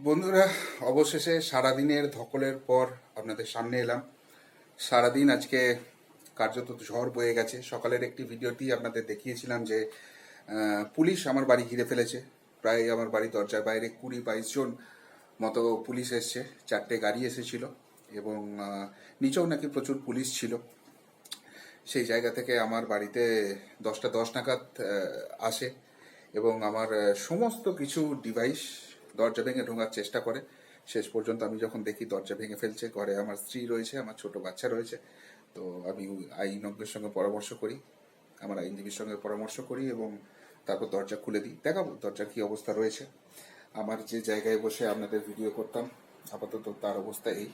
বন্ধুরা, অবশেষে সারাদিনের ধকলের পর আপনাদের সামনে এলাম। সারাদিন আজকে কার্যত ঝড় বয়ে গেছে। সকালের একটি ভিডিওটি আপনাদের দেখিয়েছিলাম যে পুলিশ আমার বাড়ি ঘিরে ফেলেছে। প্রায় আমার বাড়ি দরজার বাইরে কুড়ি বাইশ জন মতো পুলিশ এসছে। চারটে গাড়ি এসেছিল এবং নিচেও নাকি প্রচুর পুলিশ ছিল। সেই জায়গা থেকে আমার বাড়িতে দশটা দশ নাগাদ আসে এবং আমার সমস্ত কিছু ডিভাইস দরজা ভেঙে ঢোকার চেষ্টা করে। শেষ পর্যন্ত আমি যখন দেখি দরজা ভেঙে ফেলছে, ঘরে আমার স্ত্রী রয়েছে, আমার ছোট বাচ্চা রয়েছে, তো আমি আইনজ্ঞের সঙ্গে পরামর্শ করি, আমার আইনজীবীর সঙ্গে পরামর্শ করি এবং তারপর দরজা খুলে দিই। দেখাবো দরজার কি অবস্থা রয়েছে। আমার যে জায়গায় বসে আপনাদের ভিডিও করতাম, আপাতত তার অবস্থা এই।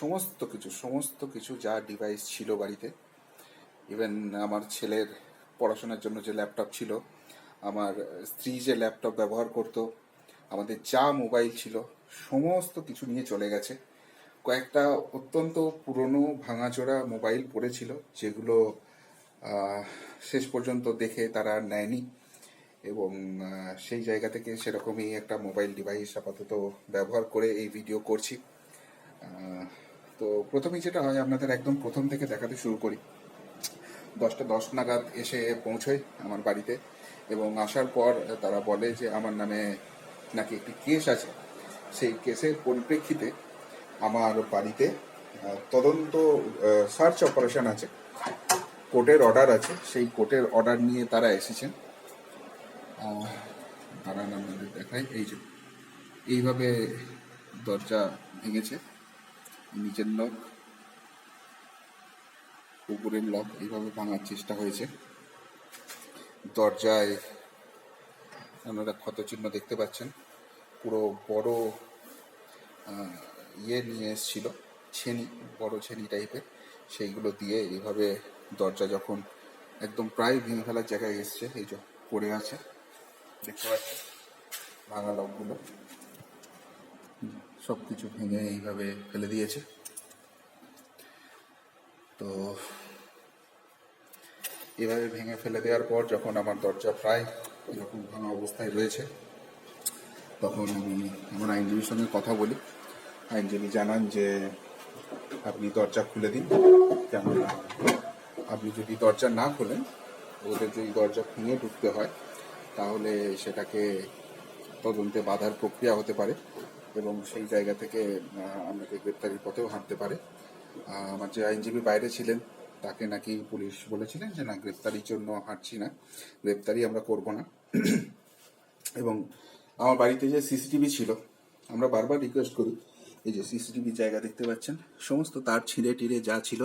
সমস্ত কিছু সমস্ত কিছু যা ডিভাইস ছিল বাড়িতে ইভেন আমার ছেলের পড়াশোনার জন্য যে ল্যাপটপ ছিল, আমার স্ত্রী যে ল্যাপটপ ব্যবহার করত আমাদের যা মোবাইল ছিল, সমস্ত কিছু নিয়ে চলে গেছে। কয়েকটা অত্যন্ত পুরনো ভাঙাচোরা মোবাইল পড়েছিল, যেগুলো শেষ পর্যন্ত দেখে তারা নেয়নি। এবং সেই জায়গা থেকে সেরকমই একটা মোবাইল ডিভাইস আপাতত ব্যবহার করে এই ভিডিও করছি। তো প্রথমেই যেটা হয়, আপনাদের একদম প্রথম থেকে দেখাতে শুরু করি। দশটা দশ নাগাদ এসে পৌঁছয় আমার বাড়িতে। এবং আসার পর তারা বলে যে, আমার নামে নাকি একটি কেস আছে, সেই কেসের পরিপ্রেক্ষিতে আমার বাড়িতে তদন্ত সার্চ অপারেশন আছে, কোর্টের অর্ডার আছে, সেই কোর্টের অর্ডার নিয়ে তারা এসেছেন। দাঁড়ান, আপনাদের দেখাই। এই যে, এইভাবে দরজা ভেঙেছে, নিচের লোক, উপরের লক এইভাবে ভাঙার চেষ্টা হয়েছে। দরজায় আপনারা ক্ষতচিহ্ন দেখতে পাচ্ছেন। পুরো বড় ইয়ে নিয়ে এসেছিল, ছেনি, বড় ছেনি টাইপের সেইগুলো দিয়ে এইভাবে দরজা যখন একদম প্রায় ভেঙে ফেলার জায়গায় এসছে, এই যে পড়ে আছে, দেখতে পাচ্ছেন, ভাঙা লকগুলো সব কিছু ভেঙে এইভাবে ফেলে দিয়েছে। তো এভাবে ভেঙে ফেলে দেওয়ার পর যখন আমার দরজা প্রায় এরকম ভাঙা অবস্থায় রয়েছে, তখন আমি আমার আইনজীবীর সঙ্গে কথা বলি। আইনজীবী জানান যে, আপনি দরজা খুলে দিন। কেননা আপনি যদি দরজা না খোলেন, ওদের যদি দরজা ভেঙে ঢুকতে হয়, তাহলে সেটাকে তদন্তে বাধার প্রক্রিয়া হতে পারে এবং সেই জায়গা থেকে আমাকে গ্রেপ্তারির পথেও হাঁটতে পারে। আমার যে আইনজীবী বাইরে ছিলেন, তাকে নাকি পুলিশ বলেছিলেন যে, না, গ্রেপ্তারির জন্য হাঁটছি না। গ্রেপ্তারি আমরা করব না। এবং আমার বাড়িতে যে সিসিটিভি ছিল, আমরা বারবার রিকোয়েস্ট করি, এই যে সিসিটিভি জায়গা দেখতে পাচ্ছেন, সমস্ত তার ছিঁড়ে টিড়ে যা ছিল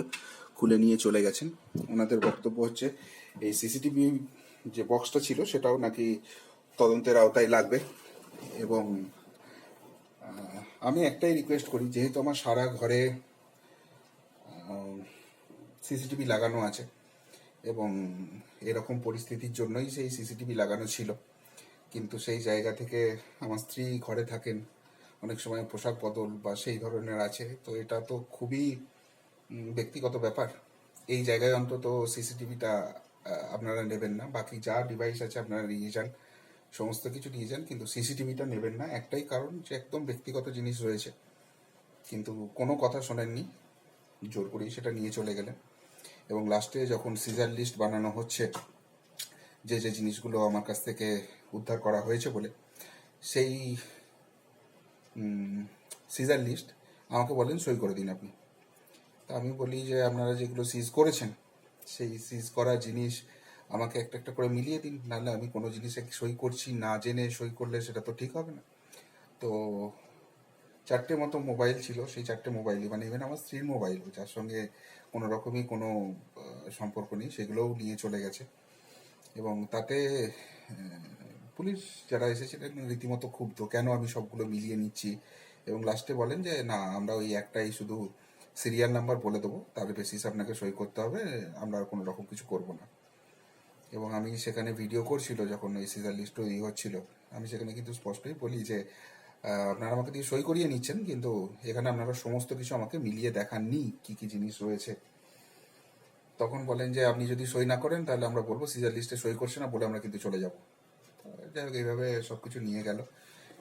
খুলে নিয়ে চলে গেছেন। ওনাদের বক্তব্য হচ্ছে, এই সিসিটিভি যে বক্সটা ছিল, সেটাও নাকি তদন্তের আওতায় লাগবে। এবং আমি একটাই রিকোয়েস্ট করি, যেহেতু আমার সারা ঘরে সিসিটিভি লাগানো আছে এবং এরকম পরিস্থিতির জন্যই সেই সিসিটিভি লাগানো ছিল। কিন্তু সেই জায়গা থেকে আমার স্ত্রী ঘরে থাকেন, অনেক সময় পোশাক বদল বা সেই ধরনের আছে। তো এটা তো খুবই ব্যক্তিগত ব্যাপার। এই জায়গায় অন্তত সিসিটিভিটা আপনারা নেবেন না। বাকি যা ডিভাইস আছে আপনারা নিয়ে যান, সমস্ত কিছু নিয়ে যান, কিন্তু সিসিটিভিটা নেবেন না। একটাই কারণ যে একদম ব্যক্তিগত জিনিস রয়েছে। কিন্তু কোনো কথা শোনেননি, জোর করেই সেটা নিয়ে চলে গেলেন। এবং লাস্টে যখন সিজার লিস্ট বানানো হচ্ছে, যে যে জিনিসগুলো আমার কাছ থেকে উদ্ধার করা হয়েছে বলে, সেই সিজার লিস্ট আমাকে বলেন সই করে দিন আপনি। তা আমি বলি যে, আপনারা যেগুলো সিজ করেছেন, সেই সিজ করা জিনিস আমাকে একটা একটা করে মিলিয়ে দিন, নাহলে আমি কোনো জিনিসে সই করছি না জেনে সই করলে সেটা তো ঠিক হবে না। তো চারটে মতো মোবাইল ছিল, সেই চারটে মোবাইলই মানে ইভেন আমার স্ত্রীর মোবাইল যার সঙ্গে কোনো রকমই কোনো সম্পর্ক নেই, সেগুলোও নিয়ে চলে গেছে। এবং তাতে পুলিশ যারা এসেছিলেন রীতিমতো ক্ষুব্ধ, কেন আমি সবগুলো মিলিয়ে নিচ্ছি? এবং লাস্টে বলেন যে, না, আমরা ওই একটাই শুধু সিরিয়াল নাম্বার বলে দেবো, তার বেসিস আপনাকে সই করতে হবে, আমরা আর কোনো রকম কিছু করব না। এবং আমি সেখানে ভিডিও করছিল, যখন এই সিজার লিস্ট ই হচ্ছিল, আমি সেখানে কিন্তু স্পষ্টই বলি যে আপনারা আমাকে দিয়ে সই করিয়ে নিচ্ছেন, কিন্তু এখানে আপনারা সমস্ত কিছু আমাকে মিলিয়ে দেখাননি, কি কি জিনিস রয়েছে। তখন বলেন যে, আপনি যদি সই না করেন, তাহলে আমরা বলব সিজার লিস্টে সই করছে না, বলে আমরা কিন্তু চলে যাব। যাই হোক, এইভাবে সবকিছু নিয়ে গেল।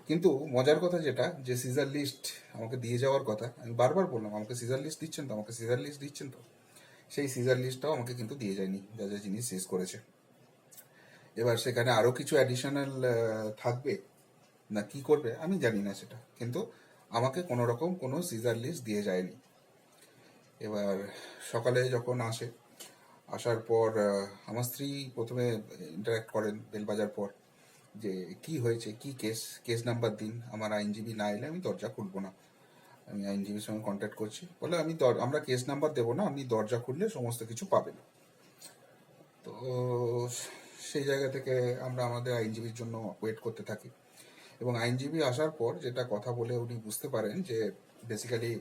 কিন্তু মজার কথা যেটা, যে সিজার লিস্ট আমাকে দিয়ে যাওয়ার কথা, আমি বারবার বললাম, আমাকে সিজার লিস্ট দিচ্ছেন তো? আমাকে সিজার লিস্ট দিচ্ছেন তো? সেই সিজার লিস্টটাও আমাকে কিন্তু দিয়ে যায়নি, যা যা জিনিস শেষ করেছে। এবার সেখানে আরও কিছু অ্যাডিশনাল থাকবে। না কি করবে আমি জানি না সেটা। কিন্তু আমাকে কোনো রকম কোনো সিজার লিস্ট দিয়ে যায়নি। এবার সকালে যখন আসে, আসার পর আমার স্ত্রী প্রথমে ইন্টারাক্ট করেন বেল বাজার পর যে কি হয়েছে, কি কেস কেস নাম্বার দিন। আমার আইনজীবী না এলে আমি দরজা খুলবো না। আমি আইনজীবীর সঙ্গে কন্ট্যাক্ট করছি। বলে আমি আমরা কেস নাম্বার দেবো না, আপনি দরজা খুললে সমস্ত কিছু পাবেন। তো সেই জায়গা থেকে আমরা আমাদের আইনজীবীর জন্য ওয়েট করতে থাকি। এবং আইনজীবী আসার পর যেটা কথা বলে উনি বুঝতে পারেন যে বেসিক্যালি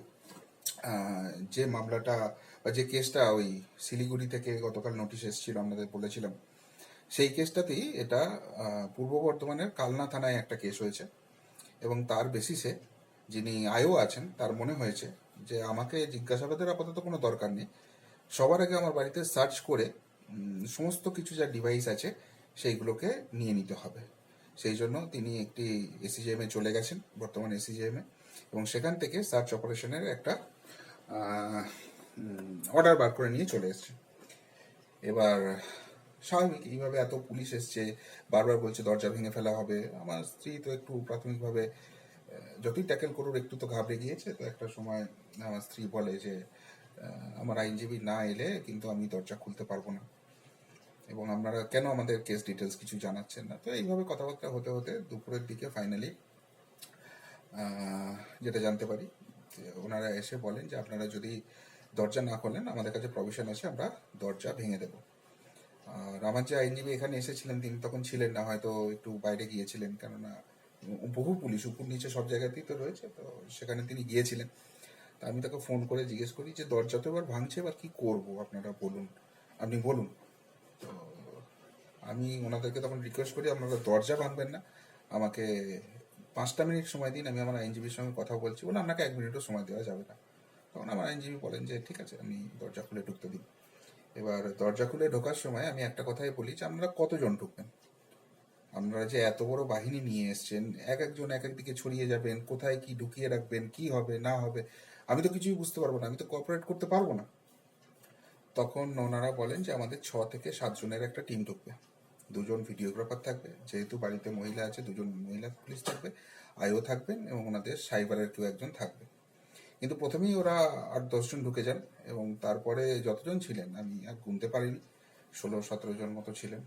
যে মামলাটা বা যে কেসটা ওই শিলিগুড়ি থেকে গতকাল নোটিশ এসেছিল আমাদের বলেছিলাম, সেই কেসটাতেই এটা পূর্ব বর্ধমানের কালনা থানায় একটা কেস হয়েছে এবং তার বেসিসে যিনি আয়ও আছেন, তার মনে হয়েছে যে আমাকে জিজ্ঞাসাবাদের আপাতত কোনো দরকার নেই। সবার আগে আমার বাড়িতে সার্চ করে সমস্ত কিছু যা ডিভাইস আছে, সেইগুলোকে নিয়ে নিতে হবে। সেই জন্য তিনি একটি এসিজিএম চলে গেছেন, বর্তমান এসিজিএম এবং সেখান থেকে সার্চ অপারেশনের একটা অর্ডার বার করে নিয়ে চলে এসেছে এবার স্বাভাবিক, এইভাবে এত পুলিশ এসছে, বারবার বলছে দরজা ভেঙে ফেলা হবে। আমার স্ত্রী তো একটু প্রাথমিকভাবে যতই ট্যাকেল করুক, একটু তো ঘাবড়ে গিয়েছে। তো একটা সময় আমার স্ত্রী বলে যে আমার আইনজীবী না এলে কিন্তু আমি দরজা খুলতে পারব না। এবং আপনারা কেন আমাদের কেস ডিটেলস কিছু জানাচ্ছেন না? তো এইভাবে কথাবার্তা হতে হতে দুপুরের দিকে ফাইনালি যেটা জানতে পারি ওনারা এসে বলেন যে আপনারা যদি দরজা না খোলেন, আমাদের কাছে প্রভিশন আছে, আমরা দরজা ভেঙে দেবো। আর আমার যে আইনজীবী এখানে এসেছিলেন, তিনি তখন ছিলেন না, হয়তো একটু বাইরে গিয়েছিলেন, কেননা বহু পুলিশ, উপর নিচে সব জায়গাতেই তো রয়েছে, তো সেখানে তিনি গিয়েছিলেন। তা আমি তাকে ফোন করে জিজ্ঞেস করি যে, দরজা তো এবার ভাঙছে, এবার কি করব? আপনারা বলুন, আপনি বলুন। তো আমি ওনাদেরকে তখন রিকোয়েস্ট করি, আপনারা দরজা ভাঙবেন না। আমাকে পাঁচটা মিনিট সময় দিন, আমি আমার আইনজীবীর সঙ্গে কথা বলছি। বলে আপনাকে এক মিনিটও সময় দেওয়া যাবে না। তখন আমার আইনজীবী বলেন যে, ঠিক আছে, আমি দরজা খুলে ঢুকতে দিন। এবার দরজা খুলে ঢোকার সময় আমি একটা কথাই বলি যে, আপনারা কতজন ঢুকবেন? আপনারা যে এত বড় বাহিনী নিয়ে এসছেন, এক একজন এক এক দিকে ছড়িয়ে যাবেন, কোথায় কি ঢুকিয়ে রাখবেন, কি হবে, না হবে, আমি তো কিছুই বুঝতে পারব না, আমি তো কোঅপারেট করতে পারব না। তখন ওনারা বলেন যে আমাদের ছ থেকে সাতজনের একটা টিম ঢুকবে। দুজন ভিডিওগ্রাফার থাকবে, যেহেতু বাড়িতে মহিলা আছে, দুজন মহিলা পুলিশ থাকবে, আইও থাকবেন এবং ওনাদের সাইবারের কেউ একজন থাকবে। কিন্তু প্রথমেই ওরা আট দশজন ঢুকে যান এবং তারপরে যতজন ছিলেন, আমি আর গুনতে পারিনি, ষোলো, সতেরো জন মতো ছিলেন।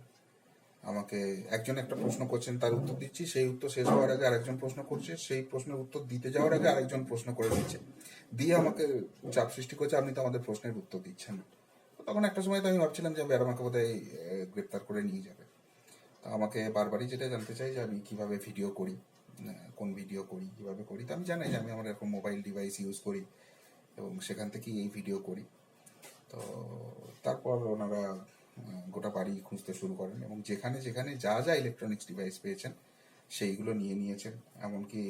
আমাকে একজন একটা প্রশ্ন করছেন, তার উত্তর দিচ্ছি, সেই উত্তর শেষ হওয়ার আগে আরেকজন প্রশ্ন করছে, সেই প্রশ্নের উত্তর দিতে যাওয়ার আগে আরেকজন প্রশ্ন করে দিচ্ছে। দিয়ে আমাকে চাপ সৃষ্টি করছে, আপনি তো আমাদের প্রশ্নের উত্তর দিচ্ছেন। না তখন একটা সময় তো আমি ভাবছিলাম যে এবার আমাকে বোধহয় গ্রেপ্তার করে নিয়ে যাবে। তা আমাকে বারবারই যেটা জানতে চাই যে আমি কীভাবে ভিডিও করি কোন ভিডিও করি, কীভাবে করি? তো আমি জানাই যে আমি আমার এরকম মোবাইল ডিভাইস ইউজ করি এবং সেখান থেকেই এই ভিডিও করি। তো তারপর ওনারা গোটা বাড়ি খুঁজতে শুরু করেন এবং যেখানে যেখানে যা যা ইলেকট্রনিক্স ডিভাইস পেয়েছেন সেইগুলো নিয়ে নিয়েছেন। এমনকি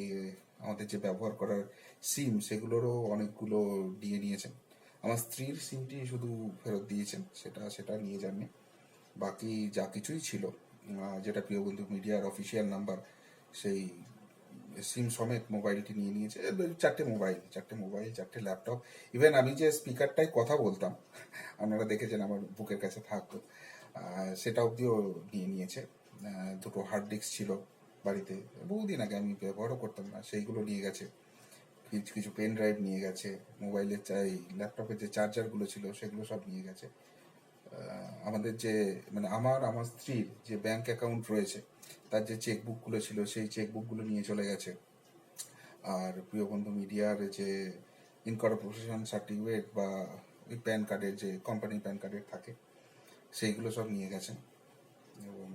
আমাদের যে ব্যবহার করার সিম সেগুলোরও অনেকগুলো দিয়ে নিয়েছেন। আমার স্ত্রীর সিমটি শুধু ফেরত দিয়েছেন, সেটা সেটা নিয়ে যাননি। বাকি যা কিছুই ছিল যেটা প্রিয় বন্ধু মিডিয়ার অফিসিয়াল নাম্বার, সেই সিম সমেত মোবাইলটি নিয়ে নিয়েছে। চারটে মোবাইল চারটে মোবাইল, চারটে ল্যাপটপ। ইভেন আমি যে স্পিকারটাই কথা বলতাম, আপনারা দেখেছেন আমার বুকের কাছে থাকতো সেটা অবধিও নিয়ে নিয়েছে। দুটো হার্ড ডিস্ক ছিল বাড়িতে। বহুদিন আগে আমি ব্যবহারও করতাম না, সেইগুলো নিয়ে গেছে। কিছু কিছু পেন ড্রাইভ নিয়ে গেছে মোবাইলের চাই ল্যাপটপের যে চার্জারগুলো ছিল সেগুলো সব নিয়ে গেছে। আমাদের যে মানে আমার আমার স্ত্রীর যে ব্যাংক অ্যাকাউন্ট রয়েছে, তার যে চেকবুকগুলো ছিল সেই চেকবুকগুলো নিয়ে চলে গেছে। আর প্রিয় বন্ধু মিডিয়ার যে ইনকর্পোরেশন সার্টিফিকেট বা ওই প্যান কার্ডের যে কোম্পানি প্যান কার্ডের থাকে, সেইগুলো সব নিয়ে গেছে। এবং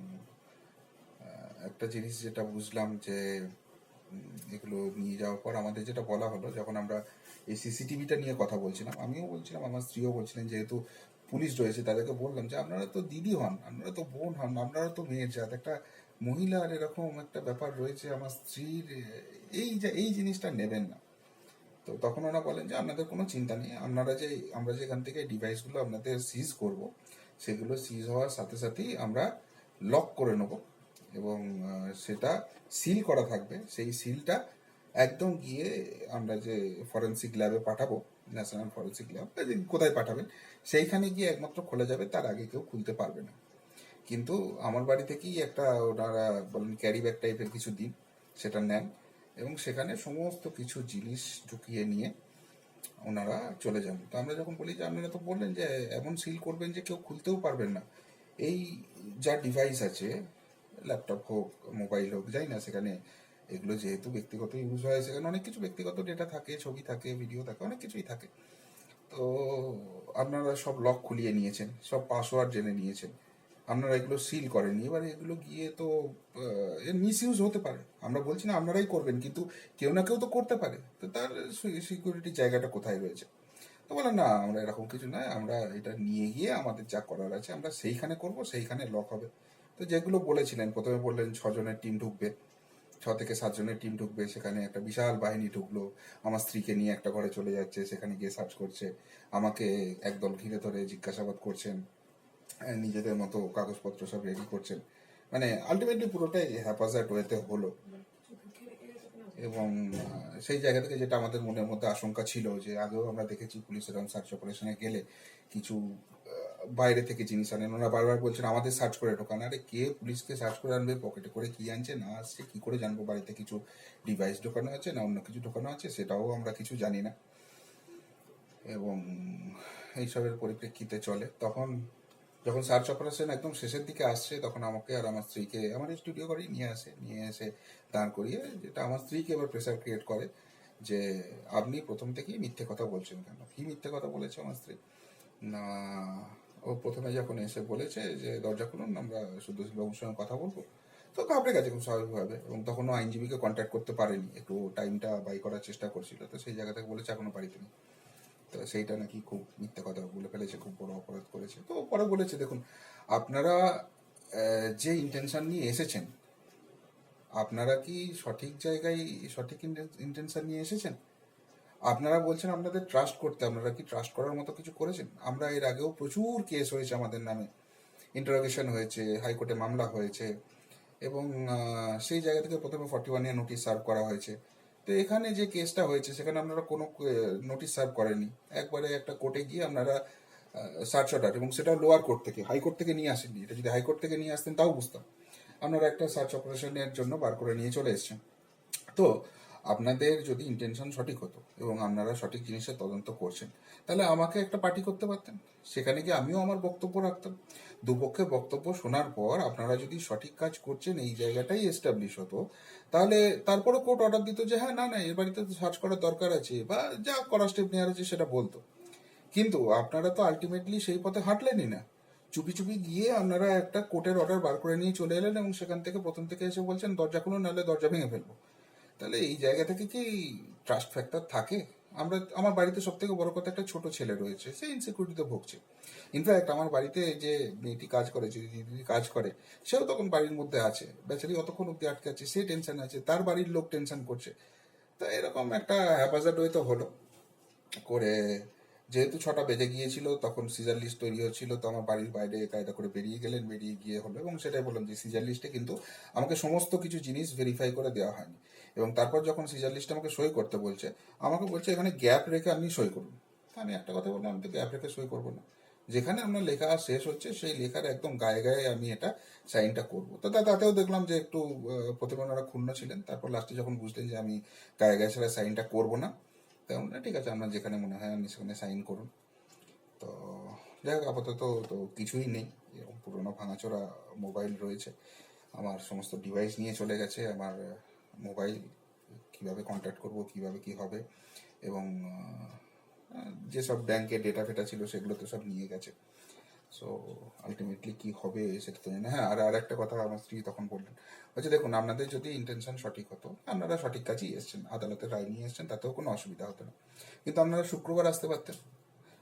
একটা জিনিস যেটা বুঝলাম যে এগুলো নিয়ে যাওয়ার পর আমাদের যেটা বলা হলো, যখন আমরা এই সিসিটিভিটা নিয়ে কথা বলছিলাম, আমিও বলছিলাম, আমার স্ত্রীও বলছিলেন, যেহেতু পুলিশ রয়েছে, তাদেরকে বললাম যে আপনারা তো দিদি হন, আপনারা তো বোন হন, আপনারা তো মেয়ের জাত, একটা মহিলার এরকম একটা ব্যাপার রয়েছে, আমার স্ত্রীর, এই যে, এই জিনিসটা নেবেন না। তো তখন ওরা বলেন যে আপনাদের কোনো চিন্তা নেই, আপনারা যে, আমরা যেখান থেকে ডিভাইসগুলো আপনাদের সিজ করব, সেগুলো সিজ হওয়ার সাথে সাথেই আমরা লক করে নেব। এবং সেটা সিল করা থাকবে। সেই সিলটা একদম গিয়ে আমরা যে ফরেন্সিক ল্যাবে পাঠাবো ন্যাশনাল ফরেন্সিক ল্যাব কোথায় পাঠাবেন, সেইখানে গিয়ে একমাত্র খোলা যাবে, তার আগে কেউ খুলতে পারবে না। কিন্তু আমার বাড়ি থেকেই একটা ওনারা বলেন ক্যারি ব্যাগ টাইপের কিছু দিন, সেটা নেন এবং সেখানে সমস্ত কিছু জিনিস ঢুকিয়ে নিয়ে ওনারা চলে যান। তো আমরা যখন বলি যে, আপনারা তো বললেন যে, এমন সিল করবেন যে কেউ খুলতেও পারবেন না। এই যা ডিভাইস আছে ল্যাপটপ হোক মোবাইল হোক, যাই না সেখানে, এগুলো যেহেতু ব্যক্তিগত ইউজ হয় সেখানে অনেক কিছু ব্যক্তিগত ডেটা থাকে, ছবি থাকে ভিডিও থাকে, অনেক কিছুই থাকে। তো আপনারা সব লক খুলিয়ে নিয়েছেন, সব পাসওয়ার্ড জেনে নিয়েছেন। আপনারা এগুলো সিল করেননি, এবার এগুলো গিয়ে তো এর মিস ইউজ হতে পারে। আমরা বলছি না আপনারাই করবেন, কিন্তু কেউ না কেউ তো করতে পারে। তো তার সিকিউরিটি জায়গাটা কোথায় রয়েছে? তো বলে না, আমরা এরকম কিছু নয়, আমরা এটা নিয়ে গিয়ে আমাদের যা করার আছে, আমরা সেইখানে করব, সেইখানে লক হবে। তো যেগুলো বলেছিলেন, প্রথমে বললেন ছজনের টিম ঢুকবে, ছ থেকে সাতজনের টিম ঢুকবে, সেখানে একটা বিশাল বাহিনী ঢুকলো, আমার স্ত্রীকে নিয়ে একটা ঘরে চলে যাচ্ছে, সেখানে গিয়ে সার্চ করছে, আমাকে একদল ঘিরে ধরে জিজ্ঞাসাবাদ করছেন নিজেদের মতো কাগজপত্র সব রেডি করছেন। মানে আলটিমেটলি পুরোটাই হ্যাপাজার্ড ওয়েতে হলো। এবং সেই জায়গা থেকে যেটা আমাদের মনের মধ্যে আশঙ্কা ছিল যে আগেও আমরা দেখেছি পুলিশ এরকম সার্চ অপারেশনে গেলে কিছু বাইরে থেকে জিনিস আনেন। ওরা বারবার বলছেন, আমাদের সার্চ করে ঢোকান। আরে কে পুলিশকে সার্চ করে আনবে? পকেটে করে কি আনছে? না আসছে। কি করে জানব? বাড়িতে কিছু ডিভাইস ঢোকানো আছে না অন্য কিছু ঢোকানো আছে? সেটাও আমরা কিছু জানি না। এবং এইসবের পরিপ্রেক্ষিতে চলে। তখন যখন সার্চ অপারেশন একদম শেষের দিকে আসছে, তখন আমাকে আর আমার স্ত্রীকে, আমার স্টুডিও করেই নিয়ে আসে। নিয়ে এসে দাঁড় করিয়ে যেটা আমার স্ত্রীকে এবার প্রেশার ক্রিয়েট করে যে, আপনি প্রথম থেকেই মিথ্যে কথা বলছেন কেন? কি মিথ্যে কথা বলেছে আমার স্ত্রী? না ও প্রথমে যখন এসে বলেছে যে, দরজা খুলুন, আমরা শুদ্ধশীল বাবুর সঙ্গে কথা বলব। তো ঘাবড়ে গেছে খুব স্বাভাবিকভাবে এবং তখনও আইনজীবীকে কন্ট্যাক্ট করতে পারেনি। একটু টাইমটা বাই করার চেষ্টা করছিল। তো সেই জায়গা থেকে বলেছে, এখনও বাড়িতে নেই। তো সেইটা নাকি খুব মিথ্যে কথা বলে ফেলেছে, খুব বড় অপরাধ করেছে। তো পরে বলেছে, দেখুন, আপনারা যে ইন্টেনশন নিয়ে এসেছেন, আপনারা কি সঠিক জায়গায় সঠিক ইন্টেনশন নিয়ে এসেছেন? আপনারা বলছেন আপনাদের ট্রাস্ট করতে, আপনারা কি ট্রাস্ট করার মতো কিছু করেছেন? আমরা এর আগেও প্রচুর কেস হয়েছে আমাদের নামে। ইন্টারোগেশন হয়েছে হাইকোর্টে মামলা হয়েছে এবং সেই জায়গা থেকে প্রথমে ফর্টি ওয়ান নোটিশ সার্ভ করা হয়েছে। তো এখানে যে কেসটা হয়েছে, সেখানে আপনারা কোনো নোটিশ সার্ভ করেনি একবারে একটা কোর্টে গিয়ে আপনারা সার্চ অর্ডার এবং সেটা লোয়ার কোর্ট থেকে হাইকোর্ট থেকে নিয়ে আসেননি। এটা যদি হাইকোর্ট থেকে নিয়ে আসতেন, তাও বুঝতাম। আপনারা একটা সার্চ অপারেশনের জন্য বার করে নিয়ে চলে এসেছেন। তো আপনাদের যদি ইন্টেনশন সঠিক হতো এবং আপনারা সঠিক জিনিসের তদন্ত করছেন, তাহলে আমাকে একটা পার্টি করতে পারতেন। সেখানে গিয়ে আমিও আমার বক্তব্য রাখতাম। দুপক্ষের বক্তব্য শোনার পর আপনারা যদি সঠিক কাজ করছেন, এই জায়গাটাই এস্টাবলিশ হতো, তাহলে তারপরে কোর্ট অর্ডার দিত যে হ্যাঁ না না এর বাড়িতে তো সার্চ করার দরকার আছে বা যা করার স্টেপ নেওয়ার আছে সেটা বলতো। কিন্তু আপনারা তো আলটিমেটলি সেই পথে হাঁটলেনই না। চুপি চুপি গিয়ে আপনারা একটা কোর্টের অর্ডার বার করে নিয়ে চলে এলেন এবং সেখান থেকে প্রথম থেকে এসে বলছেন, দরজা খুলুন, নাহলে দরজা ভেঙে ফেলব। তাহলে এই জায়গা থেকে কি ট্রাস্ট ফ্যাক্টর থাকে? আমরা, আমার বাড়িতে সব থেকে বড় কথা একটা ছোট ছেলে রয়েছে, সে ইনসিকিউরিটিতে ভুগছে। ইনফ্যাক্ট আমার বাড়িতে যে মেয়েটি কাজ করে, যে দিদি কাজ করে, সেও তখন বাড়ির মধ্যে আছে। বেচারি অতক্ষণ অব্দি আটকে আছে, সে টেনশন আছে, তার বাড়ির লোক টেনশন করছে। তো এরকম একটা হ্যাপাজার্ড ওয়ে তো হলো। করে যেহেতু ছটা বেজে গিয়েছিল, তখন সিজার লিস্ট তৈরি হচ্ছিল, তো আমার বাড়ির বাইরে কায়দা করে বেরিয়ে গেলেন, বেরিয়ে গিয়ে হলো। এবং সেটাই বললাম যে সিজার লিস্টে কিন্তু আমাকে সমস্ত কিছু জিনিস ভেরিফাই করে দেওয়া হয়নি। এবং তারপর যখন সিজার লিস্ট আমাকে সই করতে বলছে, আমাকে বলছে, এখানে গ্যাপ রেখে আপনি সই করুন। আমি একটা কথা বললাম আমি তো গ্যাপ রেখে সই করব না। যেখানে আপনার লেখা শেষ হচ্ছে, সেই লেখার একদম গায়ে গায়ে আমি এটা সাইনটা করব। তো তাতেও দেখলাম যে একটু প্রথমে ওনারা ক্ষুণ্ণ ছিলেন। তারপর লাস্টে যখন বুঝলেন যে আমি গায়ে গায়ে সেটা সাইনটা করব না তেমন না ঠিক আছে, আপনার যেখানে মনে হয় আপনি সেখানে সাইন করুন। তো যাই হোক, আপাতত তো কিছুই নেই, এরকম পুরোনো ভাঙাচোরা মোবাইল রয়েছে। আমার সমস্ত ডিভাইস নিয়ে চলে গেছে, আমার মোবাইল কীভাবে কন্ট্যাক্ট করব, কীভাবে কি হবে এবং যেসব ব্যাংকে ডেটা ফেটা ছিল সেগুলো তো সব নিয়ে গেছে। সো আলটিমেটলি কি হবে সেটা তো জানি হ্যাঁ আর আর একটা কথা আমার স্ত্রী তখন বললেন, বলছে, দেখুন, আপনাদের যদি ইন্টেনশন সঠিক হতো, আপনারা সঠিক কাজেই এসছেন আদালতের রায় নিয়ে এসছেন, তাতেও কোনো অসুবিধা হতো না। কিন্তু আপনারা শুক্রবার আসতে পারতেন,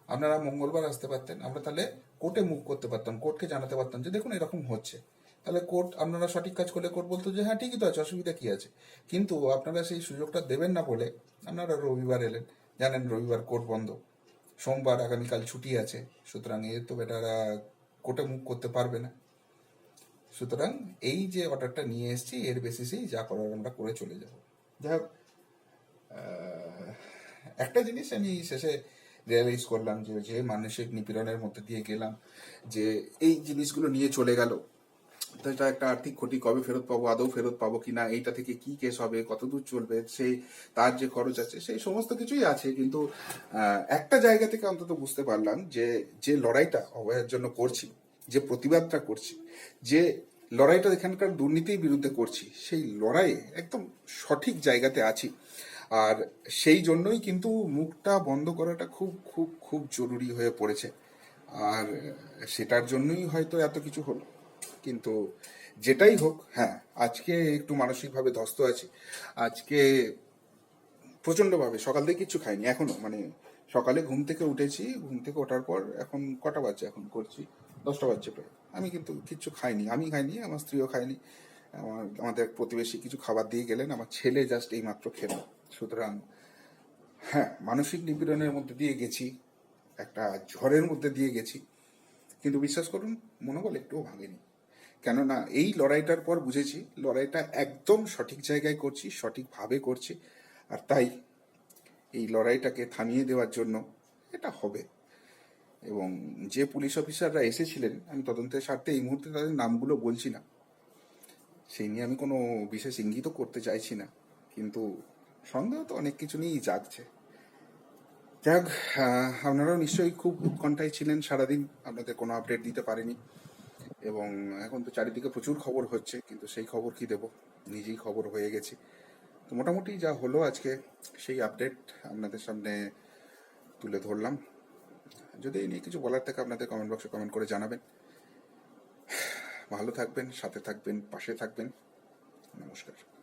আপনারা মঙ্গলবার আসতে পারতেন, আমরা তাহলে কোর্টে মুভ করতে পারতাম কোর্টকে জানাতে পারতাম যে, দেখুন, এরকম হচ্ছে। তাহলে কোর্ট, আপনারা সঠিক কাজ করলে কোর্ট বলতো যে হ্যাঁ ঠিকই তো আছে, অসুবিধা কি আছে? কিন্তু আপনারা সেই সুযোগটা দেবেন না বলে আপনারা রবিবার এলেন। জানেন রবিবার কোর্ট বন্ধ। সোমবার আগামীকাল ছুটি আছে। সুতরাং এ তো বেটারা কোর্টে মুখ করতে পারবে না। সুতরাং এই যে অর্ডারটা নিয়ে এসেছি, এর বেসিসেই যা করার আমরা করে চলে যাব। যাই হোক একটা জিনিস আমি শেষে রিয়েলাইজ করলাম যে যে মানসিক নিপীড়নের মধ্যে দিয়ে গেলাম যে, এই জিনিসগুলো নিয়ে চলে গেল। এটা একটা আর্থিক ক্ষতি কবে ফেরত পাবো, আদৌ ফেরত পাবো কিনা, এইটা থেকে কি কেস হবে, কতদূর চলবে, সেই, তার যে খরচ আছে, সেই সমস্ত কিছুই আছে। কিন্তু একটা জায়গা থেকে অন্তত বুঝতে পারলাম যে যে লড়াইটা অভয়ের জন্য করছি, যে প্রতিবাদটা করছি, যে লড়াইটা এখানকার দুর্নীতির বিরুদ্ধে করছি, সেই লড়াইয়ে একদম সঠিক জায়গাতে আছি। আর সেই জন্যই কিন্তু মুখটা বন্ধ করাটা খুব খুব খুব জরুরি হয়ে পড়েছে। আর সেটার জন্যই হয়তো এত কিছু হলো। কিন্তু যেটাই হোক হ্যাঁ আজকে একটু মানসিকভাবে ধ্বস্ত আছি। আজকে প্রচন্ডভাবে সকাল থেকে কিচ্ছু খাইনি, এখনও মানে সকালে ঘুম থেকে উঠেছি, ঘুম থেকে ওঠার পর এখন কটা বাজছে এখন করছি? দশটা বাজছে প্রায়। আমি কিন্তু কিচ্ছু খাইনি, আমি খাইনি, আমার স্ত্রীও খাইনি আমার, আমাদের প্রতিবেশী কিছু খাবার দিয়ে গেলেন, আমার ছেলে জাস্ট এই মাত্র খেলো। সুতরাং হ্যাঁ মানসিক নিপীড়নের মধ্যে দিয়ে গেছি, একটা ঝড়ের মধ্যে দিয়ে গেছি। কিন্তু বিশ্বাস করুন, মনোবল একটুও ভাঙেনি। কেননা এই লড়াইটার পর বুঝেছি লড়াইটা একদম সঠিক জায়গায় করছি, সঠিকভাবে করছি। আর তাই এই লড়াইটাকে থামিয়ে দেওয়ার জন্য এটা হবে। এবং যে পুলিশ অফিসাররা এসেছিলেন, আমি তদন্তের স্বার্থে এই মুহূর্তে তাদের নামগুলো বলছি না। সেই নিয়ে আমি কোনো বিশেষ ইঙ্গিত করতে চাইছি না। কিন্তু সন্দেহ তো অনেক কিছু নিয়েই জাগছে। যাক আপনারাও নিশ্চয়ই খুব উৎকণ্ঠায় ছিলেন, সারাদিন আপনাদের কোনো আপডেট দিতে পারিনি। এবং এখন তো চারিদিকে প্রচুর খবর হচ্ছে, কিন্তু সেই খবর কি দেব? নিজেই খবর হয়ে গেছি। তো মোটামুটি যা হলো আজকে, সেই আপডেট আপনাদের সামনে তুলে ধরলাম। যদি এই নিয়ে কিছু বলার থাকে, আপনাদের কমেন্ট বক্সে কমেন্ট করে জানাবেন। ভালো থাকবেন, সাথে থাকবেন, পাশে থাকবেন। নমস্কার।